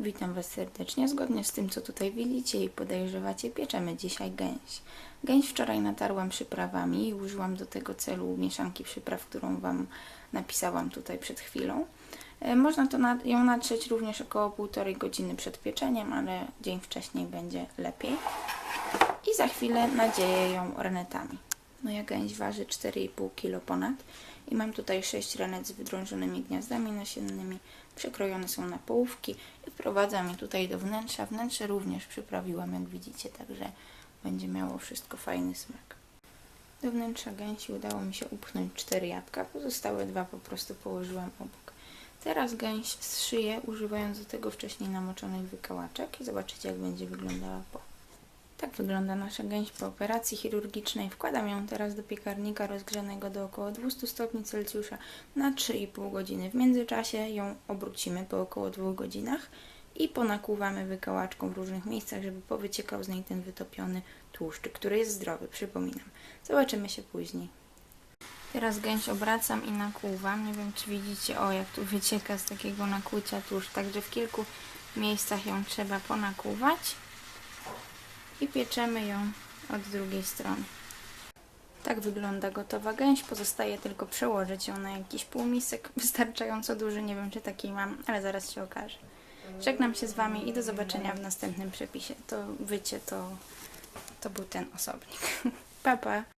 Witam Was serdecznie. Zgodnie z tym, co tutaj widzicie i podejrzewacie, pieczemy dzisiaj gęś. Gęś wczoraj natarłam przyprawami i użyłam do tego celu mieszanki przypraw, którą Wam napisałam tutaj przed chwilą. E, Można to ją natrzeć również około półtorej godziny przed pieczeniem, ale dzień wcześniej będzie lepiej. I za chwilę nadzieję ją renetami. Moja gęś waży 4,5 kg ponad i mam tutaj 6 renet z wydrążonymi gniazdami nasiennymi. Przekrojone są na połówki i wprowadzam je tutaj do wnętrza. Wnętrze również przyprawiłam, jak widzicie, także będzie miało wszystko fajny smak. Do wnętrza gęsi udało mi się upchnąć 4 jabłka, pozostałe dwa po prostu położyłam obok. Teraz gęś zszyję, używając do tego wcześniej namoczonych wykałaczek i zobaczycie, jak będzie wyglądała po. Tak wygląda nasza gęś po operacji chirurgicznej. Wkładam ją teraz do piekarnika rozgrzanego do około 200 stopni Celsjusza na 3,5 godziny. W międzyczasie ją obrócimy po około 2 godzinach i ponakłuwamy wykałaczką w różnych miejscach, żeby powyciekał z niej ten wytopiony tłuszczyk, który jest zdrowy, przypominam. Zobaczymy się później. Teraz gęś obracam i nakłuwam. Nie wiem, czy widzicie, o jak tu wycieka z takiego nakłucia tłuszcz. Także w kilku miejscach ją trzeba ponakłuwać i pieczemy ją od drugiej strony. Tak wygląda gotowa gęś. Pozostaje tylko przełożyć ją na jakiś półmisek wystarczająco duży. Nie wiem, czy taki mam, ale zaraz się okaże. Żegnam się z Wami i do zobaczenia w następnym przepisie. To wycie to, to był ten osobnik. pa, pa.